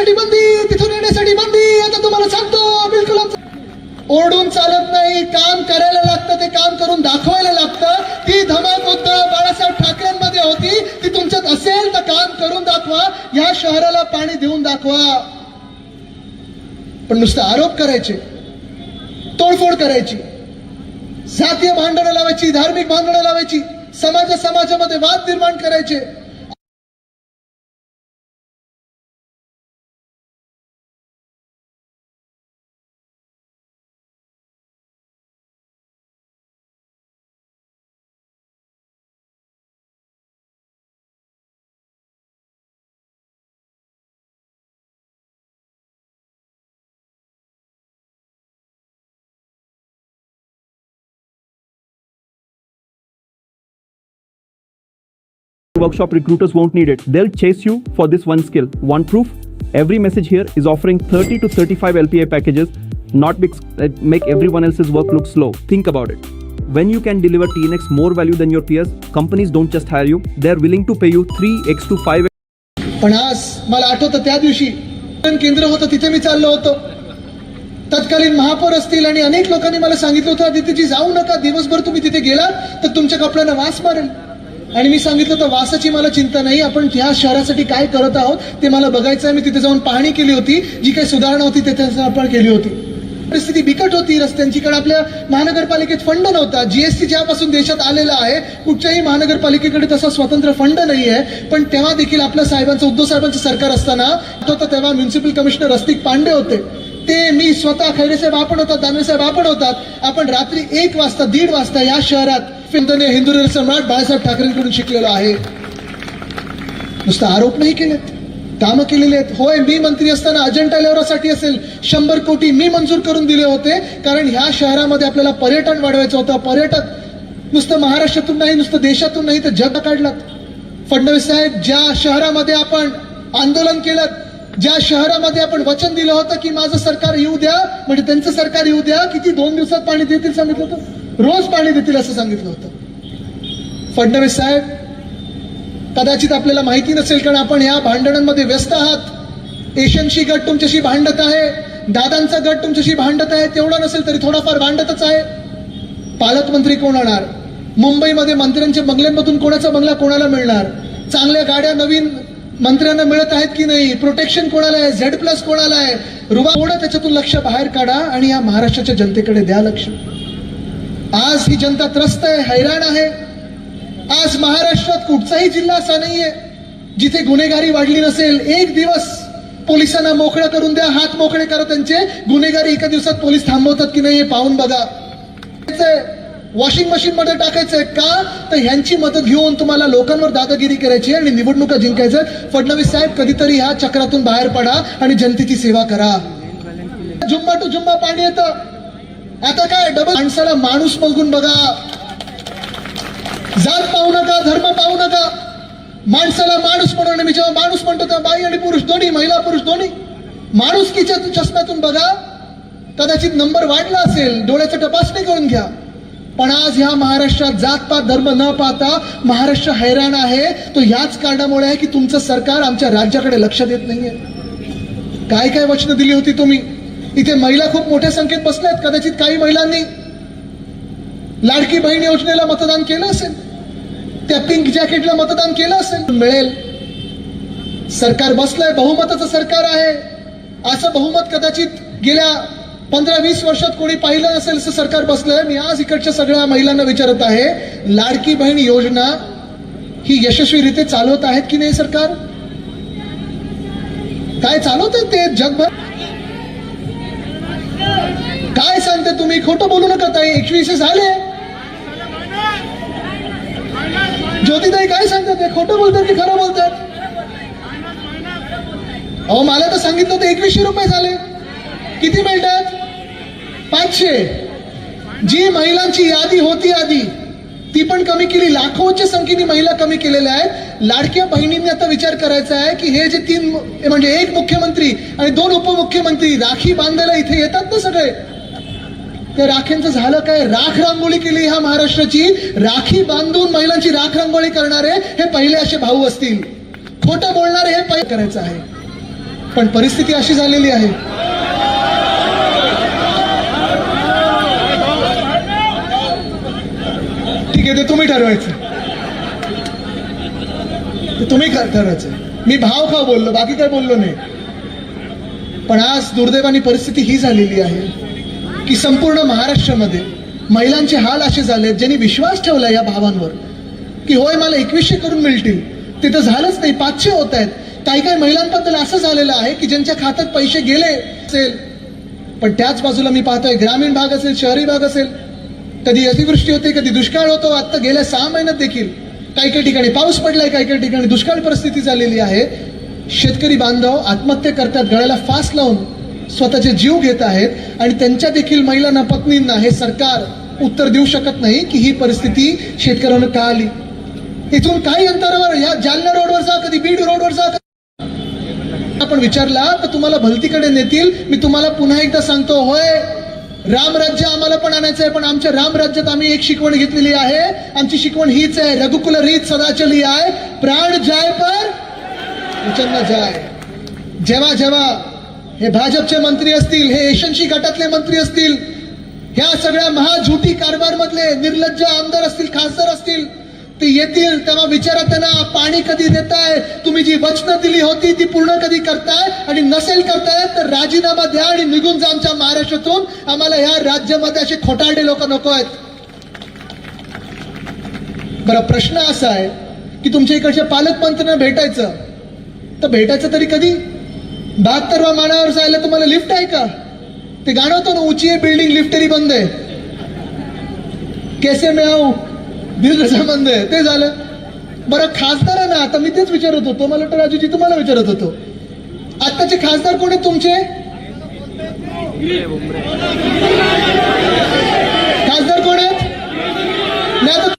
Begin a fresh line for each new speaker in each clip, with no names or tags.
येण्यासाठी बंदी तिथून येण्यासाठी बंदी आता तुम्हाला सांगतो बिलकुल ओरडून चालत नाही. काम करायला लागतं ते काम करून दाखवायला लागतं. ती धमक उद्धव बाळासाहेब ठाकरेंमध्ये होती. ती तुमच्यात असेल तर काम करून दाखवा. या शहराला पाणी देऊन दाखवा. पण नुसतं आरोप करायचे. तोडफोड करायची. जातीय भांडणं लावायची धार्मिक भांडणं लावायची. समाजा समाजामध्ये वाद निर्माण करायचे.
workshop recruiters won't need it. They'll chase you for this one skill. One proof? Every message here is offering 30 to 35 LPA packages, not big, that make everyone else's work look slow. Think about it. When you can deliver TNX more value than your peers, companies don't just hire you, they're willing to pay you 3x to 5x
पण आज मला आठवतं त्या दिवशी केंद्र होतं तिथे मी चाललो होतो तत्कालीन महापौर असतील आणि अनेक लोकांनी मला सांगितलं होतं तिथे जाऊ नका दिवसभर तुम्ही तिथे गेलात तर तुमच्या कपड्यांना वास मारेल आणि मी सांगितलं तर वासाची मला चिंता नाही आपण ह्या शहरासाठी काय करत आहोत ते मला बघायचं आहे. मी तिथे जाऊन पाहणी केली होती जी काही सुधारणा होती ते आपण केली होती. परिस्थिती बिकट होती रस्त्यांची कारण आपल्या महानगरपालिकेत फंड नव्हता. जीएसटी ज्यापासून देशात आलेला आहे कुठच्याही महानगरपालिकेकडे तसा स्वतंत्र फंड नाही आहे. पण तेव्हा देखील आपल्या साहेबांचं उद्धव साहेबांचं सरकार असताना तेव्हा म्युन्सिपल कमिशनर रस्तिक पांडे होते. ते मी स्वतः खैरेसाहेब आपण होतात दानवेसाहेब आपण होतात. आपण रात्री एक वाजता दीड वाजता या शहरात हिंदू सम्राट बाळासाहेब ठाकरेंकडून शिकलेलो आहे. नुसतं आरोप नाही केलेत. कामं केलेली आहेत. होय मी मंत्री असताना अजंठा लेवरासाठी असेल. शंभर कोटी मी मंजूर करून दिले होते. कारण ह्या शहरामध्ये आपल्याला पर्यटन वाढवायचं होतं. पर्यटन नुसतं महाराष्ट्रातून नाही नुसतं देशातून नाही तर जग काढलात फडणवीस साहेब ज्या शहरामध्ये आपण आंदोलन केलं ज्या शहरामध्ये आपण वचन दिलं होतं की माझं सरकार येऊ द्या म्हणजे त्यांचं सरकार येऊ द्या किती दोन दिवसात पाणी देतील सांगितलं होतं? रोज पाणी देतील असं सांगितलं होतं. फडणवीस साहेब कदाचित आपल्याला माहिती नसेल कारण आपण या भांडणांमध्ये व्यस्त आहात. एशियनशी गट तुमच्याशी भांडत आहे दादांचा गट तुमच्याशी भांडत आहे तेवढं नसेल तरी थोडाफार भांडतच आहे. पालकमंत्री कोण होणार? मुंबईमध्ये मंत्र्यांच्या बंगल्यांमधून कोणाचा बंगला कोणाला मिळणार? चांगल्या गाड्या नवीन मंत्र्यांना मिळत आहेत की नाही? प्रोटेक्शन कोणाला आहे? झेड प्लस कोणाला आहे? रुबा थोडं त्याच्यातून लक्ष बाहेर काढा आणि या महाराष्ट्राच्या जनतेकडे द्या लक्ष. आज ही जनता त्रस्त आहे हैराण आहे. आज महाराष्ट्रात कुठचाही जिल्हा असा नाहीये जिथे गुन्हेगारी वाढली नसेल. एक दिवस पोलिसांना मोकळं करून द्या. हात मोकळे करा त्यांचे. गुन्हेगारी एका दिवसात पोलीस थांबवतात की नाही हे पाहून बघा. वॉशिंग मशीन मध्ये टाकायचंय का? तर ह्यांची मदत घेऊन तुम्हाला लोकांवर दादागिरी करायची आणि निवडणुका जिंकायचं फडणवीस साहेब कधीतरी ह्या चक्रातून बाहेर पडा आणि जनतेची सेवा करा. झुंबा टू झुंबा पाणी येतं. आता काय? डबल माणसाला माणूस बघून बघा. जात पाहू नका धर्म पाहू नका. माणसाला माणूस म्हणून मी जेव्हा माणूस म्हणतो तेव्हा बाई आणि पुरुष दोन्ही महिला पुरुष दोन्ही. माणुसकीच्या चष्म्यातून बघा. कदाचित नंबर वाढला असेल डोळ्याचं तपासणी करून घ्या. पण आज ह्या महाराष्ट्रात जातपात धर्म न पाहता महाराष्ट्र हैराण आहे. तो ह्याच कारणामुळे आहे की तुमचं सरकार आमच्या राज्याकडे लक्ष देत नाहीये. काय काय वचनं दिली होती तुम्ही? इथे महिला खूप मोठ्या संख्येत बसल्यात कदाचित काही महिलांनी. लाडकी बहीण योजनेला मतदान केलं असेल. त्या पिंक जॅकेटला मतदान केलं असेल. मिळेल. सरकार बसलंय बहुमताचं सरकार आहे. असं बहुमत कदाचित गेल्या पंधरा वीस वर्षात कोणी पाहिलं नसेल असं सरकार बसलंय मी आज इकडच्या सगळ्या महिलांना विचारत आहे लाडकी बहीण योजना ही यशस्वीरित्या चालवत आहेत की नाही सरकार? काय चालवत ते जगभर? काय सांगते तुम्ही? खोटं बोलू नका ताई एकवीस झाले. ज्योतिताई काय सांगतात ते? खोटं बोलतात की खरं बोलतात? अहो मला तर सांगितलं होतं एकवीसशे रुपये झाले. किती मिळतात? पाचशे. जी महिलांची यादी होती आधी ती पण कमी केली. लाखोच्या संख्येने महिला कमी केलेल्या आहेत. लाडक्या बहिणींनी आता विचार करायचा आहे की हे जे तीन म्हणजे एक मुख्यमंत्री आणि दोन उपमुख्यमंत्री राखी बांधायला इथे येतात ना सगळे? त्या राख्यांचं झालं काय? राख रांगोळी केली ह्या महाराष्ट्राची. राखी बांधून महिलांची राख रांगोळी करणारे हे पहिले असे भाऊ असतील. खोटं बोलणारे हे पहिले करायचं आहे. पण परिस्थिती अशी झालेली आहे. ठीक आहे ते तुम्ही ठरवायचं. ते तुम्ही ठरवायचं. मी भाव खाव बोललो बाकी काय बोललो नाही. पण आज दुर्दैवानी परिस्थिती ही झालेली आहे की संपूर्ण महाराष्ट्रामध्ये महिलांचे हाल असे झाले ज्यांनी विश्वास ठेवला या भावांवर की होय मला एकवीसशे करून मिळतील. तिथं झालंच नाही पाचशे होत आहेत. काही काही महिलांबद्दल असं झालेलं आहे की ज्यांच्या खात्यात पैसे गेले असेल पण त्याच बाजूला मी पाहतोय ग्रामीण भाग असेल शहरी भाग असेल कधी अतिवृष्टी होते कधी दुष्काळ होतो. आता गेल्या सहा महिन्यात देखील काही काही ठिकाणी पाऊस पडलाय काही काही ठिकाणी दुष्काळ परिस्थिती झालेली आहे. शेतकरी बांधव आत्महत्या करतात गळ्याला फास लावून स्वतःचे जीव घेत आहेत आणि त्यांच्या देखील महिलांना पत्नींना हे सरकार उत्तर देऊ शकत नाही की ही परिस्थिती शेतकऱ्यांना का आली. इथून काही अंतरावर या जालना रोडवर जा कधी बीड रोडवर जा. आपण विचारला तर तुम्हाला भलतीकडे नेतील? मी तुम्हाला पुन्हा एकदा सांगतो होय राम राज्य आम्हाला पण आणायचं आहे पण आमच्या राम राज्यात आम्ही एक शिकवण घेतलेली आहे. आमची शिकवण हीच आहे रघुकुल रीत सदाचली आहे प्राण जाय पर वचन जाय. जेव्हा जेव्हा हे भाजपचे मंत्री असतील हे एशनशी गटातले मंत्री असतील ह्या सगळ्या महाझुटी कारभार मधले निर्लज्ज आमदार असतील खासदार असतील ते येतील तेव्हा विचारा त्यांना पाणी कधी देताय? तुम्ही जी वचनं दिली होती ती पूर्ण कधी करताय? आणि नसेल करताय तर राजीनामा द्या आणि निघून जा आमच्या महाराष्ट्रातून. आम्हाला ह्या राज्यामध्ये असे खोटारडे लोक नको आहेत. बरं प्रश्न असा आहे की तुमच्या इकडच्या पालकमंत्र्यांना भेटायचं तर भेटायचं तरी कधी? बहात्तरवा मानावर जायला तुम्हाला लिफ्ट आहे का? ते गाणं होतं ना उंची आहे बिल्डिंग लिफ्टरी बंद आहे. कैसे में दीर्घ संबंध आहे. ते झालं. बरं खासदार ना आता मी तेच विचारत होतो. मला वाटतं राजूजी तुम्हाला विचारत होतो. आत्ताचे खासदार कोण आहेत तुमचे? खासदार कोण आहेत?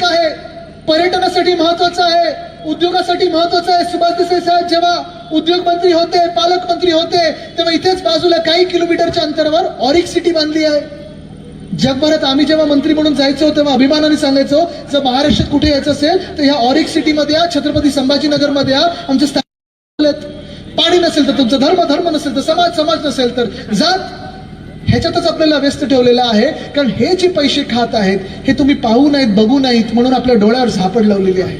नाही आहे. पर्यटनासाठी महत्वाचं आहे. उद्योगासाठी महत्वाचं आहे. सुभाष देसाई साहेब जेव्हा उद्योग मंत्री होते पालकमंत्री होते तेव्हा इथेच बाजूला काही किलोमीटरच्या अंतरावर ऑरिक सिटी बांधली आहे. जगभरात आम्ही जेव्हा मंत्री म्हणून जायचो तेव्हा अभिमानाने सांगायचो जर महाराष्ट्रात कुठे यायचं असेल तर ह्या ऑरिक सिटीमध्ये या छत्रपती संभाजीनगरमध्ये या आमचे पाणी नसेल तर तुमचा धर्म धर्म नसेल तर समाज समाज नसेल तर जात ह्याच्यातच आपल्याला व्यस्त ठेवलेलं आहे कारण हे जे पैसे खात आहेत हे तुम्ही पाहू नाहीत बघू नाहीत म्हणून आपल्या डोळ्यावर झापड लावलेली आहे.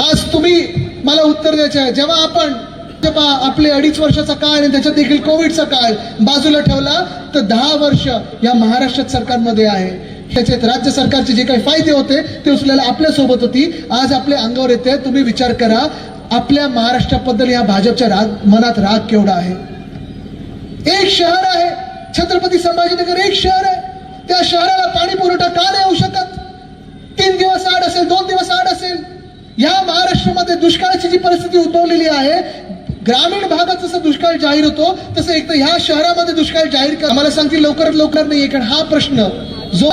आज तुम्ही मला उत्तर द्यायचे आहे. जेव्हा आपण जेव्हा आपले अडीच वर्षाचा काळ आणि त्याच्यात देखील कोविडचा काळ बाजूला ठेवला तर दहा वर्ष या महाराष्ट्रात सरकारमध्ये आहे. त्याच्यात राज्य सरकारचे जे काही फायदे होते ते उचलायला आपल्यासोबत होती. आज आपल्या अंगावर येते. तुम्ही विचार करा आपल्या महाराष्ट्राबद्दल या भाजपच्या राग मनात राग केवढा आहे? एक शहर आहे. छत्रपती संभाजीनगर एक शहर आहे. त्या शहराला पाणी पुरवठा का नाही होऊ शकत? तीन दिवस आड असेल दोन दिवस आड असेल. या महाराष्ट्रामध्ये दुष्काळाची जी परिस्थिती उद्भवलेली आहे ग्रामीण भागात जसं दुष्काळ जाहीर होतो तसं एक तर ह्या शहरामध्ये दुष्काळ जाहीर कर आम्हाला सांगतील लवकरात लवकर नाही कारण हा प्रश्न जो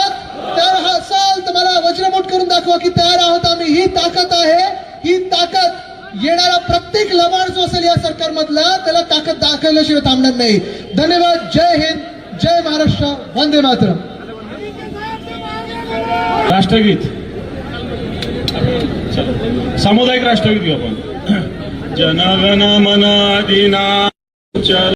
तयार हा असाल तर मला वज्रमोट करून दाखवा की तयार आहोत आम्ही. ही ताकद आहे. ही ताकद येणारा प्रत्येक लवाण जो असेल या सरकारमधला त्याला ताकद दाखवल्याशिवाय थांबणार नाही. धन्यवाद. जय हिंद. जय महाराष्ट्र वंदे मातरम.
राष्ट्रगीत. सामुदायिक राष्ट्रगीत घेऊ आपण. जनगण मनादिना अधिनायक